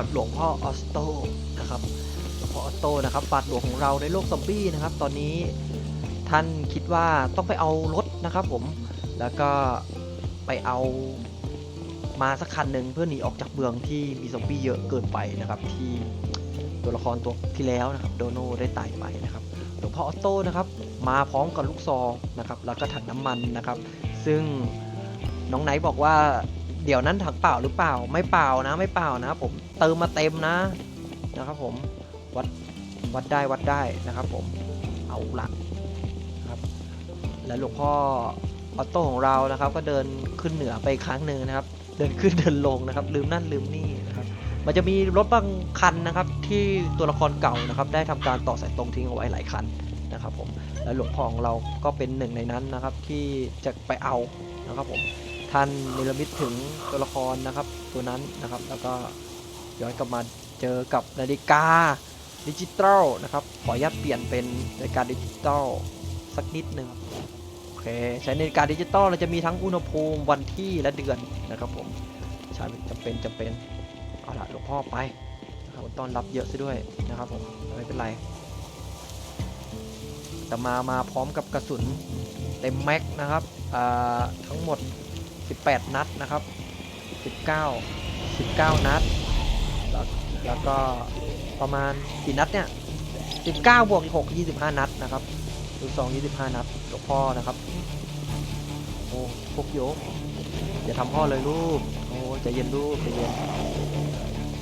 กับหลวงพ่อออสโตนะครับหลวงพ่อออสโตนะครับบาทหลวงของเราในโลกซอมบี้นะครับ ตอนนี้ท่านคิดว่าต้องไปเอารถนะครับผมแล้วก็ไปเอามาสักคันหนึ่งเพื่อหนีออกจากเมืองที่มีซอมบี้เยอะเกินไปนะครับที่ตัวละครตัวที่แล้วนะครับโดโนได้ตายไปนะครับหลวงพ่อออโต้นะครับมาพร้อมกับลูกซองนะครับแล้วก็ถังน้ำมันนะครับ ซึ่งน้องไนท์บอกว่า เดี๋ยวนั้นถังเปล่าหรือเปล่าไม่เปล่านะไม่เปล่านะ ผมเติมมาเต็มนะนะครับ ผมวัดวัดได้วัดได้นะครับ ผมเอาละครับ และหลวงพ่อออโต้ของเรานะครับ ก็เดินขึ้นเหนือไปครั้งหนึ่งนะครับ เดินขึ้นเดินลงนะครับ ลืมนั่นลืมนี่นะครับ มันจะมีรถบางคันนะครับ ที่ตัวละครเก่านะครับ ได้ทำการต่อสายตรงทิ้งเอาไว้หลายคันนะครับ ผมและหลวงพ่อของเราก็เป็นหนึ่งในนั้นนะครับ ที่จะไปเอานะครับผม ท่านเนรมิตถึงตัวละครนะครับ ตัวนั้นนะครับ แล้วก็ย้อนกลับมาเจอกับนาฬิกาดิจิตอลนะครับ ขออนุญาตเปลี่ยนเป็นนาฬิกาดิจิตอลสักนิดหนึ่งโอเค ใช้นาฬิกาดิจิตอลเราจะมีทั้งอุณหภูมิวันที่และเดือนนะครับผมใช้จำเป็นจำเป็นเอาละหลวงพ่อไปนะครับต้อนรับเยอะซะด้วยนะครับผมไม่เป็นไรแต่มามาพร้อมกับกระสุนเต็มแม็กนะครับทั้งหมด 18 นัดนะครับ 19 19 นัด แล้วแล้วก็ประมาณกี่นัดเนี่ย 19 บวกอีก6 25 นัดนะครับดูซอง25 นัดหลวงพ่อนะครับ โอ้พวกโยกอย่าทำพ่อเลยลูก โอ้ใจเย็นลูกใจเย็น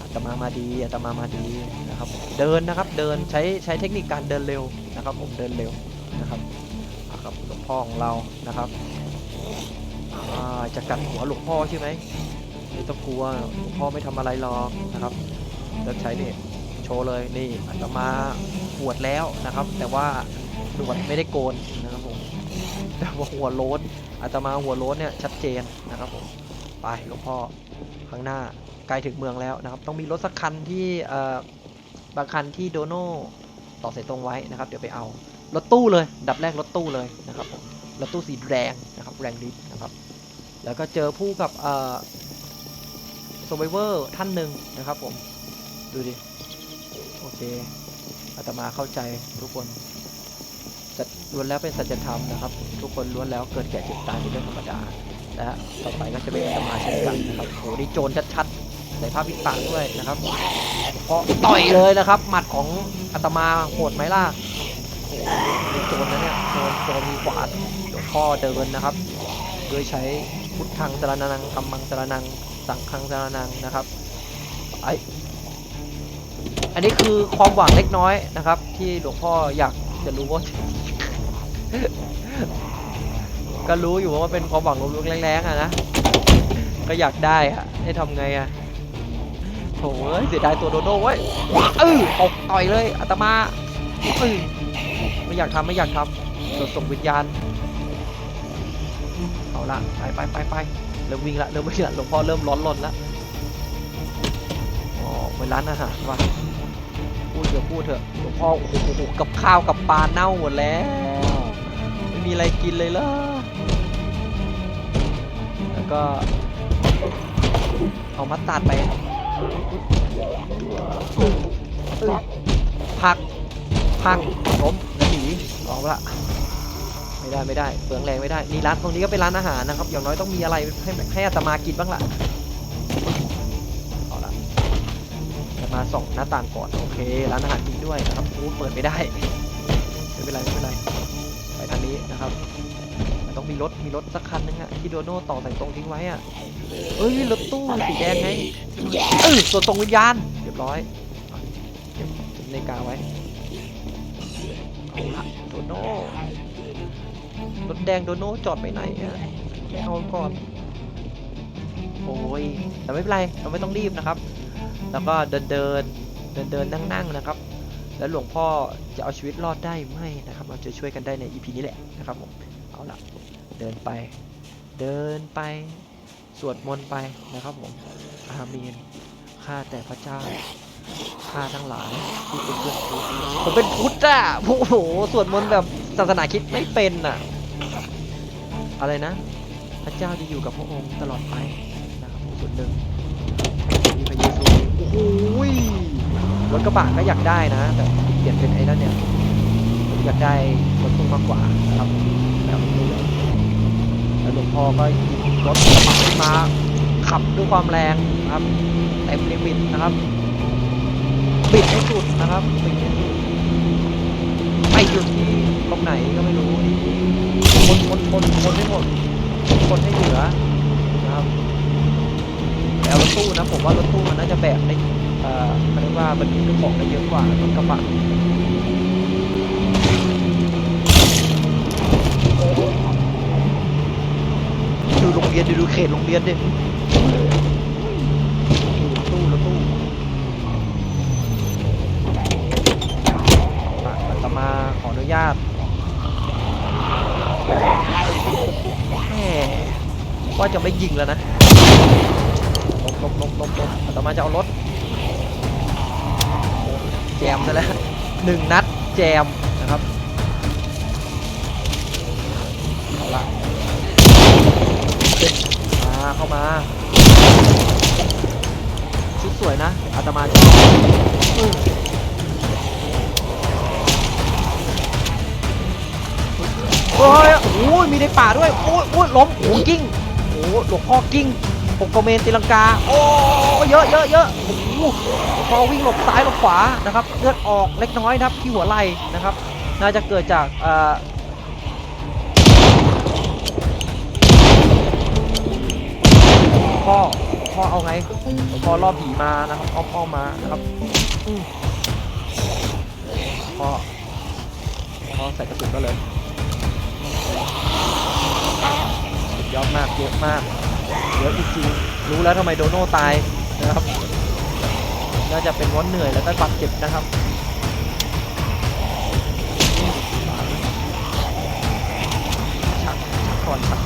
อาตมามาดีอาตมามาดีนะครับ เดินนะครับเดินใช้ใช้เทคนิคการเดินเร็วนะครับผมเดินเร็วนะครับอะครับหลวงพ่อของเรานะครับ อ่าจะกัดหัวหลวงพ่อใช่ไหมไม่ต้องกลัวหลวงพ่อไม่ทำอะไรหรอกนะครับเลิกใช้นี่โชว์เลยนี่อาตมาปวดแล้วนะครับ แต่ว่าหนวดไม่ได้โกนนะครับผมแต่ว่าหัวโล้นอาตมาหัวโล้นเนี่ยชัดเจนนะครับผมไปหลวงพ่อข้างหน้าใกล้ถึงเมืองแล้วนะครับ ต้องมีรถสักคันที่เออบางคันที่โดโน่ต่อสายตรงไว้นะครับ เดี๋ยวไปเอารถตู้เลย ดับแรกรถตู้เลยนะครับผมรถตู้สีแดงนะครับแรงดิสนะครับ แล้วก็เจอผู้กับเอ่อ survivor ท่านหนึ่งนะครับผม ดูดิ โอเคอาตมาเข้าใจทุกคนสัจล้วนแล้วเป็นสัจธรรมนะครับ ทุกคนล้วนแล้วเกิดแก่เจ็บตายเป็นเรื่องธรรมดาและต่อไปก็จะเป็นอาตมาเช่นกันนะครับโหนี่โจรชัดๆใส่ผ้าปิดปากด้วยนะครับเพราะต่อยเลยนะครับ หมัดของอาตมาโหดไหมล่ะโอ้โหนี่โจรนะเนี่ยโจรโจรมีขวานหลวงพ่อเดินนะครับโดยใช้ พุทธังสารนังธรรมังสารนัง สังฆังสารนังนะครับไออันนี้คือความหวังเล็กน้อยนะครับ ที่หลวงพ่ออยากจะรู้ว่าก็รู้อยู่ว่ามันเป็นความหวังลุกๆแรงๆอะนะก็อยากได้อะให้ทำไงอะโถ่เอ้เสียดายตัวโดโด้เว้ยเออออกต่อยเลยอาตมาเออไม่อยากทำไม่อยากทำส่งส่งวิญญาณ เอาละไปไปไปไปเริ่มวิ่งละเริ่มวิ่งละหลวงพ่อเริ่มร้อนรนละอ๋อไปร้านอาหารว่ะพูดเถอะพูดเถอะหลวงพ่อโอ้โหกับข้าวกับปลาเน่าหมดแล้วไม่มีอะไรกินเลยเหรอแล้วก็เอามัดตัดไปพักพักล้มหนีออกละ ไม่ได้ไม่ได้เปลืองแรงไม่ได้นี่ร้านตรงนี้ก็เป็นร้านอาหารนะครับ อย่างน้อยต้องมีอะไรให้ให้อาตมากินบ้างล่ะเอาละอาตมาส่องหน้าต่างก่อนโอเค ร้านอาหารจริงด้วยนะครับโอ้เปิดไม่ได้ไม่เป็นไรไม่เป็นไรไปทางนี้นะครับต้องมีรถมีรถสักคันนึงอะที่โดโน่ต่อใส่ตรงทิ้งไว้อะเอ้ยรถตู้สีแดงไงเออส่วนตรงวิญญาณเรียบร้อยเก็บเก็บนาฬิกาไว้เอาละโดโน่ รถแดงโดโน่จอดไปไหนอะไม่เอาก่อน โอ้ย แต่ไม่เป็นไร เราไม่ต้องรีบนะครับ แล้วก็เดินเดินเดินเดินนั่งนั่งนะครับ แล้วหลวงพ่อจะเอาชีวิตรอดได้ไหมนะครับ เราจะช่วยกันได้ใน EP นี้แหละนะครับผม เอาละเดินไป เดินไป สวดมนต์ไปนะครับผม อาเมน ข้าแต่พระเจ้าข้าทั้งหลายที่เป็นเพื่อนพุทธผมเป็นพุทธอะโอ้โห สวดมนต์แบบศาสนาคิดไม่เป็นอะ อะไรนะ พระเจ้าจะอยู่กับพระองค์ตลอดไปนะครับผมส่วนหนึ่งมีพระเยซูโอ้โอ้ยรถกระบะก็อยากได้นะ แต่เปลี่ยนเป็นไอ้นั่นเนี่ยผมอยากได้รถตู้มากกว่านะครับแบบนี้เลยแล้วหลวงพ่อก็รถกระบะขึ้นมาขับด้วยความแรงนะครับเต็มลิมิตนะครับปิดให้สุดนะครับปิดให้สุดไปหยุดที่ ตรงไหนก็ไม่รู้คนคนคนคนให้หมดคนให้เหลือนะครับแต่รถตู้นะผมว่ารถตู้มันน่าจะแบกได้เอ่อเขาเรียกว่าบรรทุกของได้เยอะกว่ารถกระบะดูโรงเรียนดิดูเขตโรงเรียนดิดูรถตู้รถตู้ อะอาตมาขออนุญาตแหม ว่าจะไม่ยิงแล้วนะลบลบลบลบลบอาตมาจะเอารถ แจมซะแล้วหนึ่งนัดแจมนะครับเอาละมาเข้ามาชุดสวยนะอาตมาชอบอืมโอ้ยโอ้ยมีในป่าด้วย โอ้ยโอ้ยล้มโอ้ยกิ้ง อ้หลวงพ่อกิ้งปกกเมนตีลังกา โอ้เยอะเยอะเยอะโอ้โหหลวงพ่อวิ่งหลบซ้ายหลบขวานะครับเลือดออกเล็กน้อยนะครับที่หัวไหล่นะครับ น่าจะเกิดจากเอ่อพ่อพ่อเอาไงหลวงพ่อล่อผีมานะครับอ้อมอ้อมมานะครับพ่อพ่อใส่กระสุนก็เลย อดมากเยอะมากเยอะจริงๆรู้แล้วทำไมโดโน่ตายนะครับ น่าจะเป็นเพราะเหนื่อยแล้วก็บาดเจ็บนะครับชักชักก่อนชัก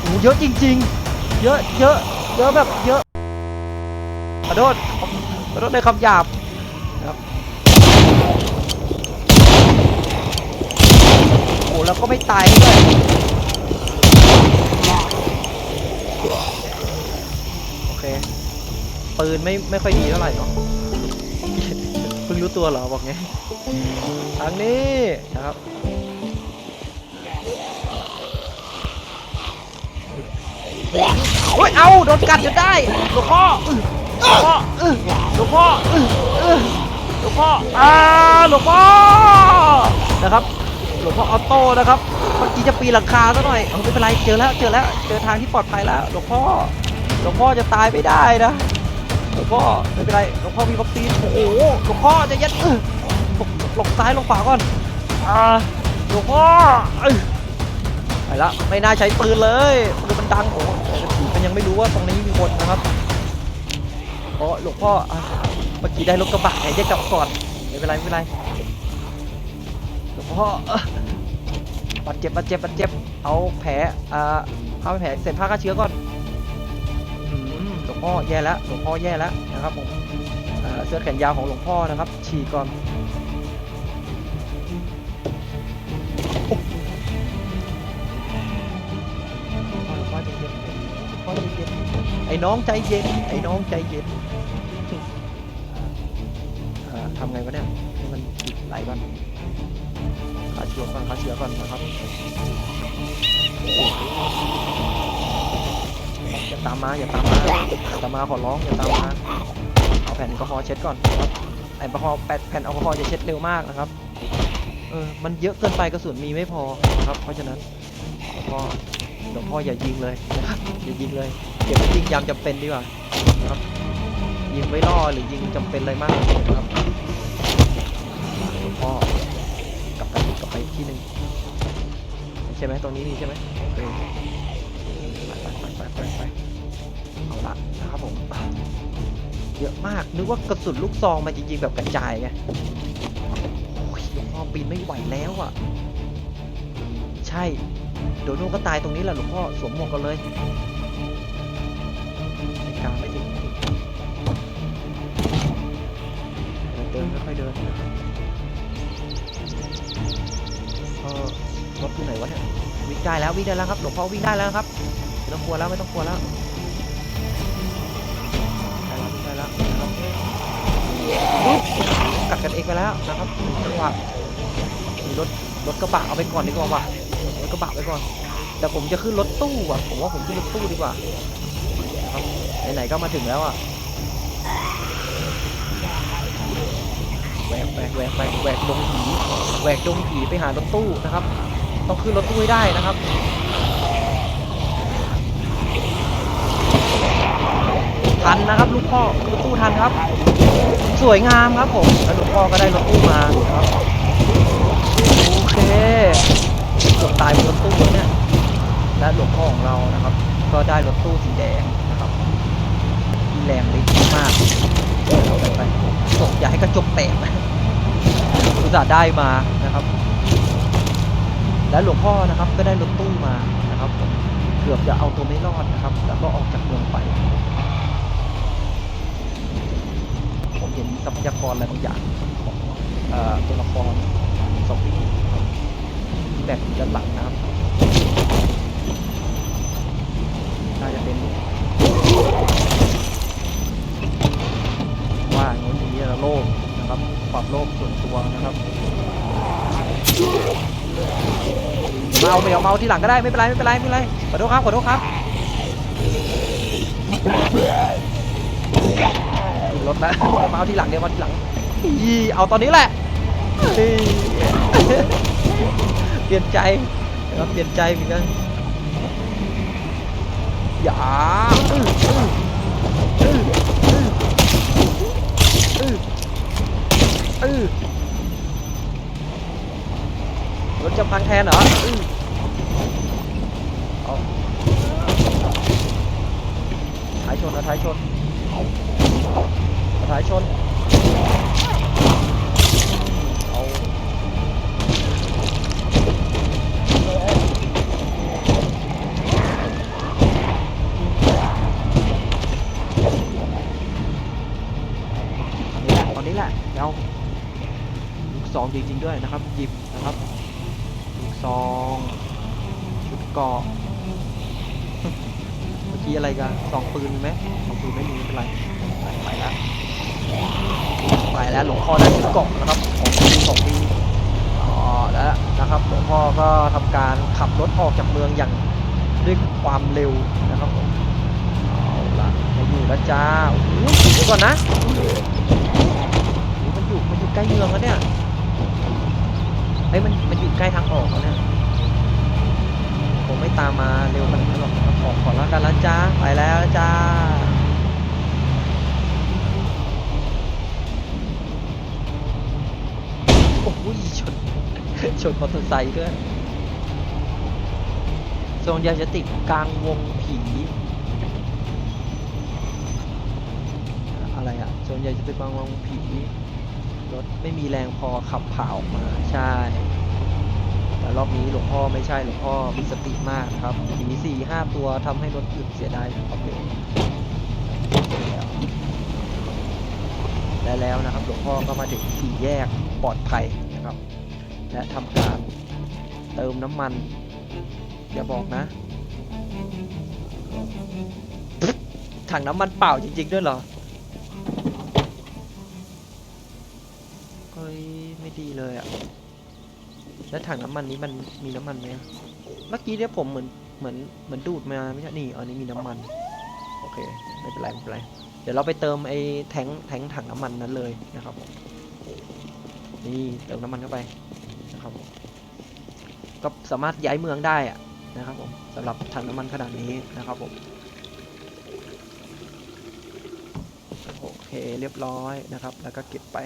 โอ้โหเยอะจริง ๆ เยอะเยอะเยอะแบบเยอะขอโทษขอโทษในคำหยาบนะครับโอ้แล้วก็ไม่ตายด้วย ปืนไม่ไม่ค่อยดีเท่าไหร่เนาะเพิ่งรู้ตัวเหรอบอกไงทางนี้นะครับโอ้ยเอาโดนกัดจนได้หลวงพ่อหลวงพ่อหลวงพ่อหลวงพ่ออ่าหลวงพ่อนะครับหลวงพ่อออโต้นะครับเมื่อกี้จะปีหลังคาซะหน่อยเอาไม่เป็นไรเจอแล้วเจอแล้วเจอทางที่ปลอดภัยแล้วหลวงพ่อหลวงพ่อจะตายไม่ได้นะ งพ่อไม่เป็นไรหลวงพ่อมีวัคซีนโอ้โหหลวงพ่อจะยัดหลบหลบซ้ายหลบขวาก่อนอ่าหลวงพ่อไปละไม่น่าใช้ปืนเลยปืนมันดังโอ้โมันยังไม่รู้ว่าตรงนี้มีคนนะครับโอ้หลวงพ่ออะเมื่อกี้ได้รถกระบะไหนจะกลับก่อนไม่เป็นไรไม่เป็นไรหลวงพ่อบาดเจ็บบาดเจ็บบาดเจ็บเอาแผลอ่าเอาแผลเสร็จผ้าฆ่าเชื้อก่อน งพ่อแย่แล้วหลวงพ่อแย่แล้วนะครับผมเสื้อแขนยาวของหลวงพ่อนะครับ ฉีกก่อนไอ้น้องใจเย็น ไอ้น้องใจเย็นทำไงวะเนี่ยให้มันติดไหลก่อนฆ่าเชื้อก่อนฆ่าเชื้อก่อนนะครับ อย่า ตามมาอย่าตามมาอย่าตามมาขอร้องอย่าตามมาเอาแผ่นแอลกอฮอล์เช็ดก่อนครับแผ่นแอลกอฮอล์แปดแผ่นแอลกอฮอล์จะเช็ดเร็วมากนะครับเออมันเยอะเกินไปกระสุนมีไม่พอครับ เพราะฉะนั้นหลวงพ่อหลวงพ่ออย่ายิงเลยนะครับอย่ายิงเลยเก็บไว้ยิงยามจำเป็นดีกว่าครับ ยิงไว้ล่อหรือยิงจำเป็นอะไรมากนะครับหลวงพ่อกลับไปกลับไปที่หนึ่งใช่ไหมตรงนี้มีใช่ไหม นะครับผม เยอะมาก นึกว่ากระสุนลูกซองมันจริงแบบกระจายไงโอ้ยหลวงพ่อปีนไม่ไหวแล้วอะ ใช่ โดโน่ก็ตายตรงนี้แหละหลวงพ่อสวมหมวกกันเลยกลางไม่ถึงเดินค่อยๆเดินเออรถอยู่ไหนวะเนี่ยวิ่งได้แล้ววิ่งได้แล้วครับหลวงพ่อวิ่งได้แล้วครับไม่ต้องกลัวแล้วไม่ต้องกลัวแล้ว กัดกันเองไปแล้วนะครับจังหวะมีรถรถกระบะเอาไปก่อนดีกว่าว่ะรถกระบะไปก่อน แต่ผมจะขึ้นรถตู้อะผมว่าผมขึ้นรถตู้ดีกว่าครับไหนๆก็มาถึงแล้วอะแหวกแหวกแหวกแหวกแหวกดงผีแหวกดงผีไปหารถตู้นะครับ ต้องขึ้นรถตู้ให้ได้นะครับทันนะครับลูกพ่อรถตู้ทันครับ สวยงามครับผมแล้วลูกพ่อก็ได้รถตู้มาครับโอเคเกือบตายบนรถตู้แล้วเนี่ยและหลวงพ่อของเรานะครับ ก็ได้รถตู้สีแดงนะครับแรงฤทธิ์มากเอาไปไปจบอย่าให้กระจกแตกนะอุตส่าห์ได้มานะครับ และหลวงพ่อนะครับก็ได้รถตู้มานะครับ เกือบจะเอาตัวไม่รอดนะครับ แล้วก็ออกจากเมืองไป ผม เห็นทรัพยากรอะไรบางอย่างของเอ่อตัวละครซอมบี้ครับที่แต่ด้านหลังนะครับน่าจะเป็นว่าโน้นอย่างนี้แล้วโลภนะครับความโลภส่วนตัวนะครับเมาไม่เอาเมาที่หลังก็ได้ไม่เป็นไรไม่เป็นไรไม่เป็นไรขอโทษครับขอโทษครับ รถแล้วเมาที่หลังเดี๋ยวมาที่หลังอีเอาตอนนี้แหละเปลี่ยนใจเปลี่ยนใจเหมือนกันอย่าอื้ออื้ออื้ออื้ออื้อรถจะพังแทนเหรอท้ายชนเอาท้ายชน เอายชน เอานี่แหละตอนนี้แหละเดี๋ยวลูกซองจริงๆด้วยนะครับ หยิบนะครับ ลูกซอง ชุดเกาะเมื่อกี้อะไรกันซองปืนมีไหมซองปืนไม่มีไม่เป็นไรไปไปแล้ว ไปแล้วหลวงพ่อได้ชุดเกาะนะครับของดีของดีอ๋อแล้วนะครับหลวงพ่อก็ทำการขับรถออกจากเมืองอย่างด้วยความเร็วนะครับผมเอาละมาอยู่แล้วจ้าโอ้โหเดี๋ยวก่อนนะมันอยู่มันอยู่ใกล้เมืองแล้วเนี่ยเฮ้ยมันมันอยู่ใกล้ทางออกแล้วเนี่ยผมไม่ตามมาเร็วขนาดนั้นหรอกขอขอแล้วกันแล้วจ้าไปแล้วจ้าโอ้โหชน ชนมอเตอร์ไซค์ด้วยโซนยาจะติดกลางวงผี อะไรอะโซนใหญ่จะเป็นบางวงผี รถไม่มีแรงพอขับผ่าออกมา ใช่ แต่รอบนี้หลวงพ่อไม่ใช่หลวงพ่อมีสติมากครับผีสี่ห้าตัวทำให้รถหยุดเสียดายความเร็วและแล้วนะครับ หลวงพ่อก็มาถึงสี่แยกปลอดภัย นะครับ และทำการเติมน้ำมัน อย่าบอกนะ ถังน้ำมันเปล่าจริง ๆ ด้วยเหรอเฮ้ยไม่ดีเลยอะแล้วถังน้ำมันนี้มันมีน้ำมันไหมเมื่อกี้เนี่ยผมเหมือนเหมือนเหมือนดูดมาไม่ใช่นี่อันนี้มีน้ำมันโอเคไม่เป็นไรไม่เป็นไรเดี๋ยวเราไปเติมไอ้แทงแทงถังน้ำมันนั้นเลยนะครับผม นี่เติมน้ำมันเข้าไปนะครับผมก็สามารถย้ายเมืองได้อะนะครับผมสำหรับถังน้ำมันขนาดนี้นะครับผมโอเคเรียบร้อยนะครับ แล้วก็เก็บไป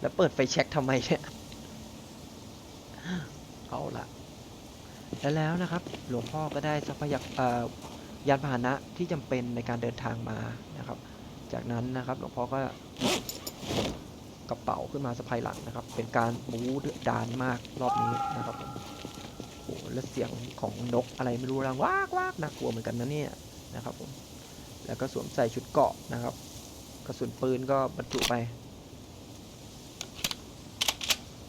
แล้วเปิดไฟแช็กทำไมเนี่ยเอาละและแล้วนะครับ หลวงพ่อก็ได้ทรัพยากเอ่อยานพาหนะที่จำเป็นในการเดินทางมานะครับ จากนั้นนะครับหลวงพ่อก็กระเป๋าขึ้นมาสะพายหลังนะครับ เป็นการบูดดานมากรอบนี้นะครับโอ้แล้วเสียงของนกอะไรไม่รู้รังวากวากน่ากลัวเหมือนกันนะเนี่ยนะครับผมแล้วก็สวมใส่ชุดเกาะนะครับ กระสุนปืนก็บรรจุไป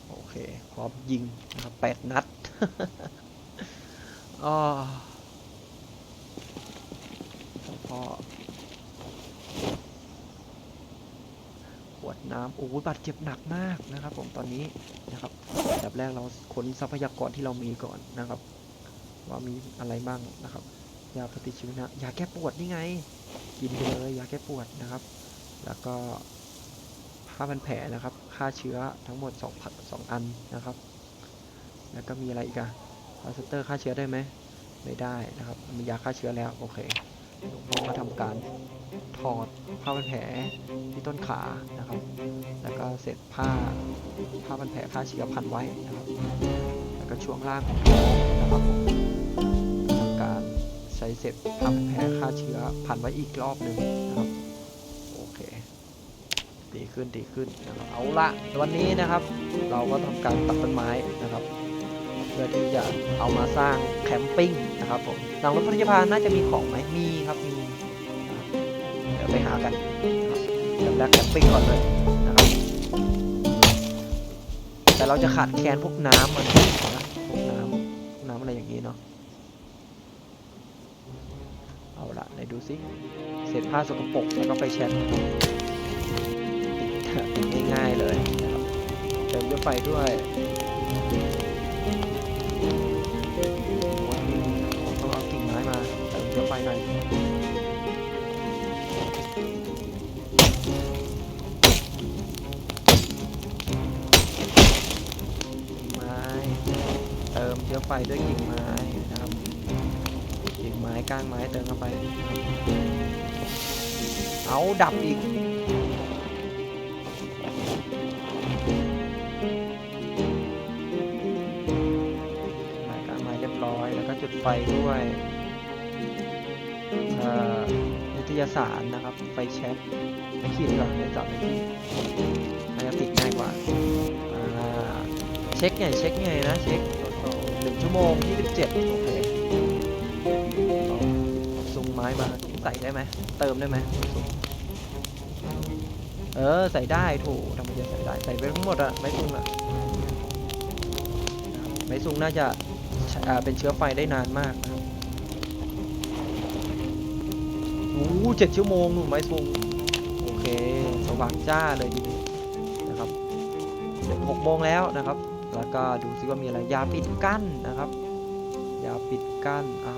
โอเคพร้อมยิงนะครับแปดนัดอ๋อหลวงพ่อ วด น้ำโอ้โหบาดเจ็บหนักมากนะครับผมตอนนี้นะครับอันดับแรกเราขนทรัพยากรที่เรามีก่อนนะครับ ว่ามีอะไรบ้างนะครับยาปฏิชีวนะยาแก้ปวดนี่ไง กินไปเลยยาแก้ปวดนะครับ แล้วก็ผ้าพันแผลนะครับฆ่าเชื้อทั้งหมด2พันสองอันนะครับ แล้วก็มีอะไรอีกอะพลาสเตอร์ฆ่าเชื้อได้ไหมไม่ได้นะครับมียาฆ่าเชื้อแล้วโอเคหลวงพ่อก็ทำการ ถอดผ้าพันแผลที่ต้นขานะครับ แล้วก็เสร็จผ้าผ้าพันแผลฆ่าเชื้อพันไว้นะครับ แล้วก็ช่วงล่างของท้องนะครับผมทำการใช้เสร็จผ้าพันแผลฆ่าเชื้อพันไว้อีกรอบหนึ่งนะครับโอเคดีขึ้นดีขึ้นนะครับเอาละวันนี้นะครับ เราก็ทำการตัดต้นไม้นะครับเพื่อที่จะเอามาสร้างแคมปิ้งนะครับผมหลังรถพยาบาลน่าจะมีของไหมมีครับมีากันนะครับเริ่มแรกแคมปิ้งก่อนเลยนะครับ แต่เราจะขาดแคลนพวกน้ำมันนะพวกน้ำน้ำอะไรอย่างนี้เนาะ เอาละไหนดูซิเศษผ้าสกปรกแล้วก็ไฟแช็กติดง่ายๆเลยนะครับเติมด้วยไฟด้วยต้องเอากิ่งไม้มาเติมเชื้อไฟหน่อย ไฟด้วยกิ่งไม้นะครับ กิ่งไม้ก้านไม้เติมเข้าไปนะครับเอาดับอีกไม้ก้านไม้เรียบร้อย แล้วก็จุดไฟด้วยอ่อนิตยสารนะครับ ไฟแช็กไม่ขีดดีกว่าไม่จับไม่ขีดมันจะติดง่ายกว่าเช็คไงเช็คไงนะเช็ค วโมงยี่สิบเจ็ดโอเคเอาซุงไม้มาใส่ได้ไหม เติมได้ไหมเออ ใส่ได้ถูกทำไมจะใส่ได้ ใส่ไปทั้งหมดอะไม้ซุงอะไม้ซุงน่าจะอ่าเป็นเชื้อไฟได้นานมากนะครับโอ้เจ็ดชั่วโมงหนูไม้ซุงโอเค สว่างจ้าเลยทีนี้นะครับเสร็จหกโมงแล้วนะครับ แล้วก็ดูซิว่ามีอะไรยาปิดกั้นนะครับยาปิดกั้นอ่า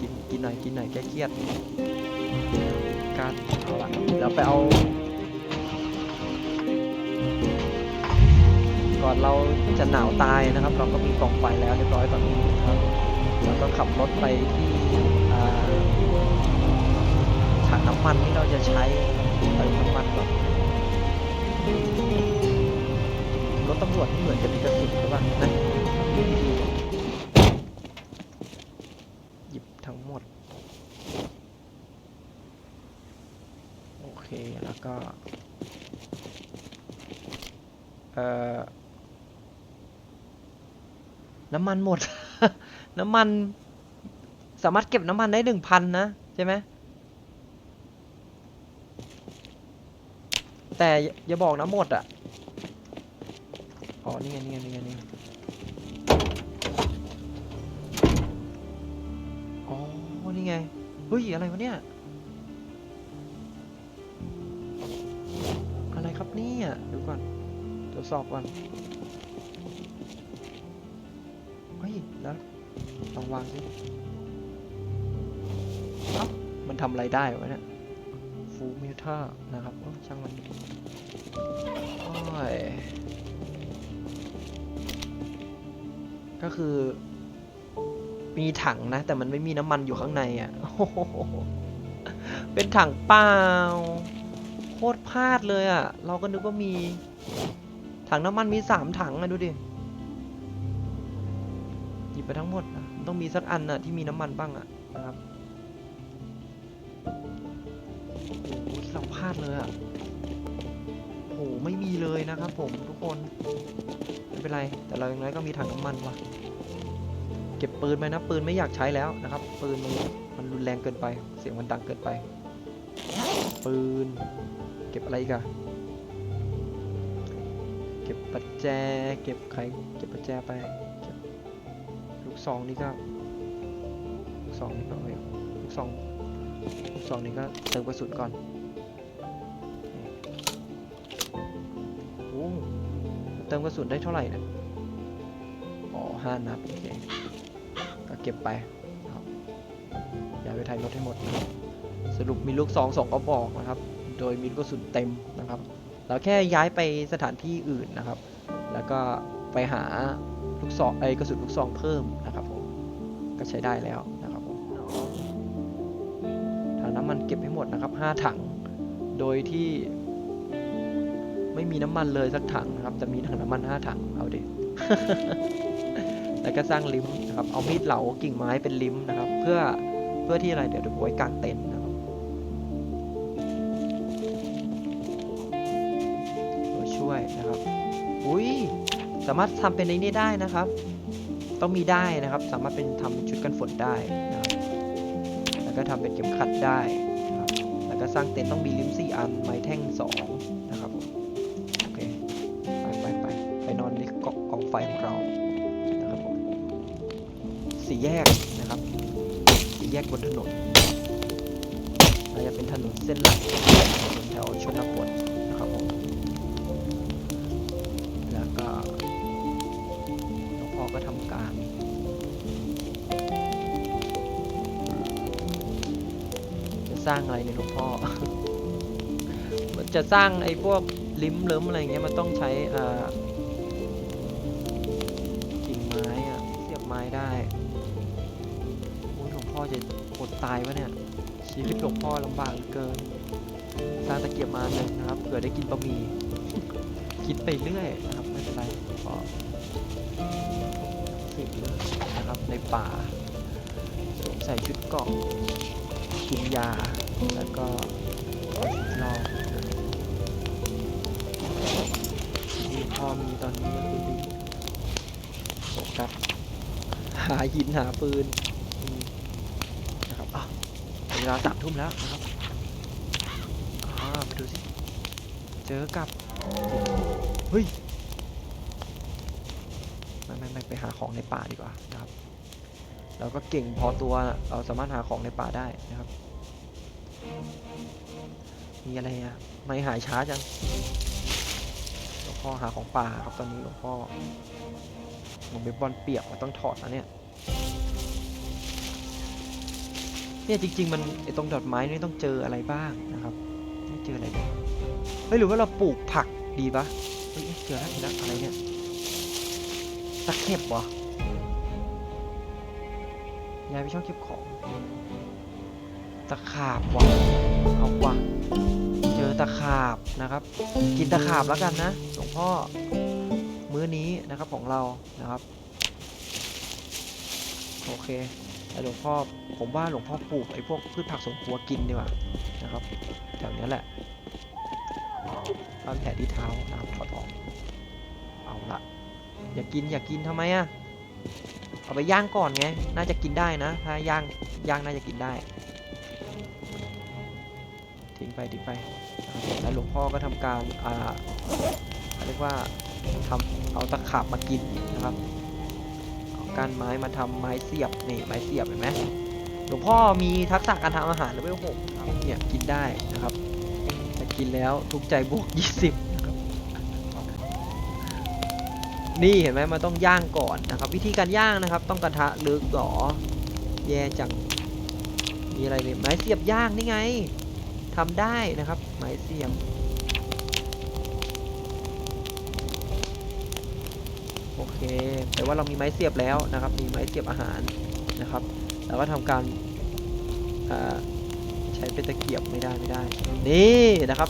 กินกินหน่อยกินหน่อยแก้เครียดกั้นเอาละเดี๋ยวไปเอาก่อนเราจะหนาวตายนะครับ เราก็มีกล่องไฟแล้วเรียบร้อยตอนนี้นครับแล้วก็ขับรถไปที่ถังน้ำมันที่เราจะใช้เติมน้ำมันก่อน ถตำรวจที่เหมือนจะมีกระสุนหรือเปล่านะดูดีๆหยิบทั้งหมด โอเค แล้วก็ เอ่อ น้ำมันหมด น้ำมัน สามารถเก็บน้ำมันได้หนึ่งพันนะ ใช่ไหมแต่อย่าบอกนะหมดอะ อ๋อ นี่ไง นี่ไง นี่ไงนี่ไงอ๋อ นี่ไง เฮ้ย อะไรวะเนี่ย อะไรครับเนี่ยดูก่อน ตรวจสอบก่อน เฮ้ย แล้วลองวางสิเอ้ามันทำอะไรได้วะเนี่ยฟูมิเทอร์นะครับช่างมันโอ้ย ก็คือ มีถังนะ แต่มันไม่มีน้ำมันอยู่ข้างในอะเป็นถังเปล่า โคตรพลาดเลยอะ เราก็นึกว่ามี ถังน้ำมันมีสามถังอะดูดิหยิบไปทั้งหมดนะมันต้องมีสักอันน่ะที่มีน้ำมันบ้างอะนะครับโอ้เราพลาดเลยอะ ไม่มีเลยนะครับผมทุกคน ไม่เป็นไร แต่เราอย่างไรก็มีถังน้ำมันว่ะ เก็บปืนไหมนะ ปืนไม่อยากใช้แล้วนะครับ ปืนมันมันรุนแรงเกินไป เสียงมันดังเกินไป ปืน เก็บอะไรอีกอะเก็บปัจแจ เก็บไขเก็บปัจแจไป เก็บลูกซองนี่ก็ ลูกซองนี่ก็เอ้ลูกซอง ลูกซองนี้ก็เติมกระสุนก่อน ติมกระสุนได้เท่าไหร่เนี่ยอ๋อห้านัดโอเคก็เก็บไปนะครับอย่าไปถ่ายรถให้หมดนะครับสรุปมีลูกซองสองกระบอกนะครับ โดยมีลูกกระสุนเต็มนะครับ เราแค่ย้ายไปสถานที่อื่นนะครับ แล้วก็ไปหาลูกซองไอ้กระสุนลูกซองเพิ่มนะครับผม ก็ใช้ได้แล้วนะครับผมถังน้ำมันเก็บให้หมดนะครับ 5 ถัง โดยที่ ไม่มีน้ำมันเลยสักถังนะครับจะมีถังน้ำมัน5ถังเอาดิแล้วก็สร้างลิมนะครับ เอามีดเหลากิ่งไม้เป็นลิมนะครับ เพื่อเพื่อที่อะไรเดี๋ยวเดี๋ยวไว้กางเต็นท์นะครับตัวช่วยนะครับ อุ้ยสามารถทำเป็นในนี้ได้นะครับ ต้องมีได้นะครับ สามารถเป็นทำเป็นชุดกันฝนได้นะครับ แล้วก็ทำเป็นเข็มขัดได้นะครับ แล้วก็สร้างเต็นท์ต้องมีลิมสี่อันไม้แท่งสอง บนถนนน่าจะเป็นถนนเส้นหลักแถวชนบทนะครับผมแล้วก็หลวงพ่อก็ทำการจะสร้างอะไรเนี่ยหลวงพ่อมันจะสร้างไอ้พวกลิ้มเลิมอะไรเงี้ยมันต้องใช้อ่ากิ่งไม้อะเสียบไม้ได้โอ้ยหลวงพ่อจะ ดตายวะเนี่ย ชีวิตหลวงพ่อลำบากเหลือเกิน สร้างตะเกียบมาหนึ่งนะครับ เผื่อได้กินบะหมี่ คิดไปเรื่อยนะครับ ไม่เป็นไรหลวงพ่อสิบเลยนะครับ ในป่าสวมใส่ชุดเกาะกินยา แล้วก็เอาชีวิตรอดที่พ่อมีตอนนี้ก็คือลิงโฟกัสหาหินหาปืนอืมนะครับอะ เวลาสามทุ่มแล้วนะครับอ่ามาดูสิ เจอกับ เฮ้ย ไม่ไม่ไม่ไปหาของในป่าดีกว่านะครับ เราก็เก่งพอตัวเราสามารถหาของในป่าได้นะครับ มีอะไรอะไม่หายช้าจังหลวงพ่อหาของป่าครับตอนนี้หลวงพ่อหลงไปบอลเปียกมันต้องถอดนะเนี่ย เนี่ยจริง ๆ มันไอตรงดอกไม้นี่ต้องเจออะไรบ้างนะครับไม่เจออะไรเลยเฮ้ยหรือว่าเราปลูกผักดีปะเฮ้ยเจอแล้วเจอแล้วอะไรเนี่ยตะเข็บวะยายไปช่องเก็บของตะขาบวะเอาวะเจอตะขาบนะครับ กินตะขาบแล้วกันนะหลวงพ่อมื้อนี้นะครับของเรานะครับ โอเค แต่หลวงพ่อผมว่าหลวงพ่อปลูกไอ้พวกพืชผักสวนครัวกินดีกว่านะครับแถวนี้แหละบ้านแผลที่เท้านะครับถอดออก เอาละอย่ากินอย่ากินทำไมอะเอาไปย่างก่อนไง น่าจะกินได้นะ ถ้าย่างย่างน่าจะกินได้ ทิ้งไปทิ้งไป แล้วหลวงพ่อก็ทำการอ่าเรียกว่าทำเอาตะขาบมากินนะครับ กานไม้มาทำไม้เสียบนี่ไม้เสียบเห็นไหมหลวงพ่อมีทักษะการทำอาหารเลเวลหกครับเนี่ยกินได้นะครับแต่กินแล้วทุกใจบวก20นะครับนี่เห็นไหมมันต้องย่างก่อนนะครับ วิธีการย่างนะครับ ต้องกระทะลึกหรอแย่จังมีอะไรเนี่ยไม้เสียบย่างนี่ไงทำได้นะครับ ไม้เสียบ อเคแปลว่าเรามีไม้เสียบแล้วนะครับ มีไม้เสียบอาหารนะครับแล้วก็ทำการใช้เป็นตะเกียบไม่ได้ไม่ได้ นี่นะครับ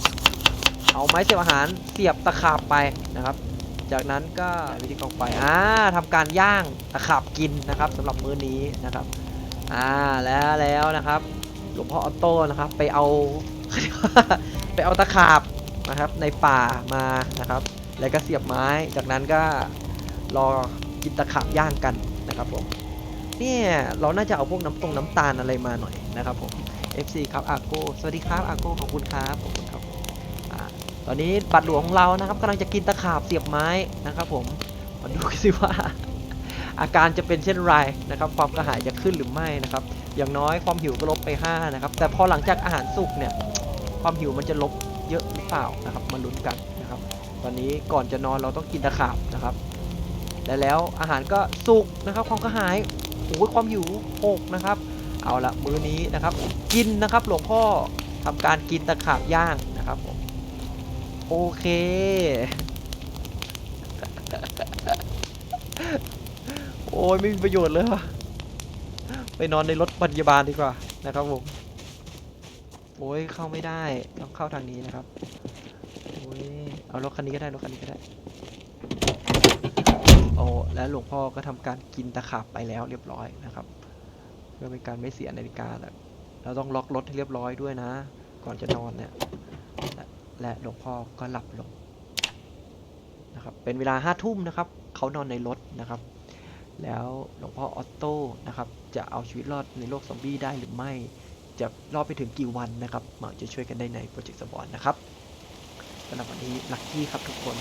เอาไม้เสียบอาหารเสียบตะขาบไปนะครับ จากนั้นก็วิธีกองไฟอ่าทำการย่างตะขาบกินนะครับสำหรับมื้อนี้นะครับอ่าแล้วแล้วนะครับหลวงพ่อออโต้นะครับ ไปเอาไปเอาตะขาบนะครับในป่ามานะครับ แล้วก็เสียบไม้จากนั้นก็ รอกินตะขาบย่างกันนะครับผมเนี่ยเราน่าจะเอาพวกน้ำตรงน้ำตาลอะไรมาหน่อยนะครับผม FC ครับอาโกสวัสดีครับอาโกขอบคุณครับขอบคุณครับอตอนนี้บัตรหลวงของเรานะครับกำลังจะกินตะขาบเสียบไม้นะครับ ผมมาดูกันสิว่า อาการจะเป็นเช่นไรนะครับ ความกระหายจะขึ้นหรือไม่นะครับ อย่างน้อยความหิวก็ลบไป5นะครับแต่พอหลังจากอาหารสุกเนี่ย ความหิวมันจะลบเยอะหรือเปล่านะครับมาลุ้นกันนะครับ ตอนนี้ก่อนจะนอนเราต้องกินตะขาบนะครับ และแล้วอาหารก็สุกนะครับ ความกระหายโอ้ยความหิวหกนะครับ เอาละมื้อนี้นะครับ กินนะครับหลวงพ่อทำการกินตะขาบย่างนะครับผมโอเค โอ้ยไม่มีประโยชน์เลยว่ะไปนอนในรถพยาบาลดีกว่านะครับผมโอ้ยเข้าไม่ได้ต้องเข้าทางนี้นะครับโอ้ยเอารถคันนี้ก็ได้รถคันนี้ก็ได้ และหลวงพ่อก็ทำการกินตะขาบไปแล้วเรียบร้อยนะครับ เพื่อเป็นการไม่เสียนาฬิกาแล้วเราต้องล็อกรถให้เรียบร้อยด้วยนะ ก่อนจะนอนเนี่ยและหลวงพ่อก็หลับลงนะครับเป็นเวลาห้าทุ่มนะครับเขานอนในรถนะครับ แล้วหลวงพ่อออตโต้นะครับจะเอาชีวิตรอดในโลกซอมบี้ได้หรือไม่จะรอดไปถึงกี่วันนะครับมาจะช่วยกันได้ในโปรเจกต์สปอนนะครับสำหรับวันนี้ลัคกี้ครับทุกคน